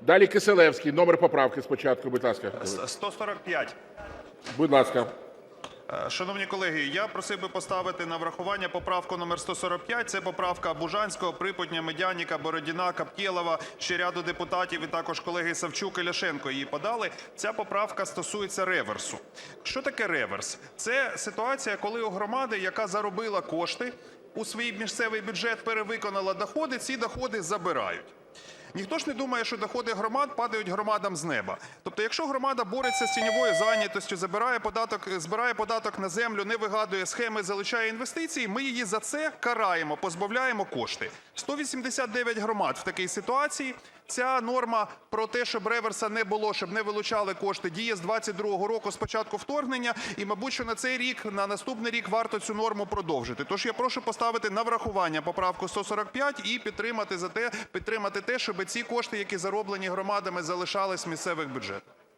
Далі Кисилевський. Номер поправки спочатку, будь ласка. 145. Будь ласка. Е, Шановні колеги, я просив би поставити на врахування поправку номер 145. Це поправка Бужанського, Припутня, Медяніка, Бородіна, Каптєлова, ще ряду депутатів і також колеги Савчук і Ляшенко її подали. Ця поправка стосується реверсу. Що таке реверс? Це ситуація, коли у громади, яка заробила кошти у свій місцевий бюджет, перевиконала доходи, ці доходи забирають. Ніхто ж не думає, що доходи громад падають громадам з неба. Тобто, якщо громада бореться з тіньовою зайнятостю, забирає податок, збирає податок на землю, не вигадує схеми, залучає інвестиції, ми її за це караємо, позбавляємо кошти. 189 громад в такій ситуації. Ця норма про те, щоб реверса не було, щоб не вилучали кошти, діє з 22-го року з початку вторгнення. І, мабуть, що на цей рік, на наступний рік варто цю норму продовжити. Тож я прошу поставити на врахування поправку 145 і підтримати за те, підтримати те, щоб ці кошти, які зароблені громадами, залишались в місцевих бюджетах.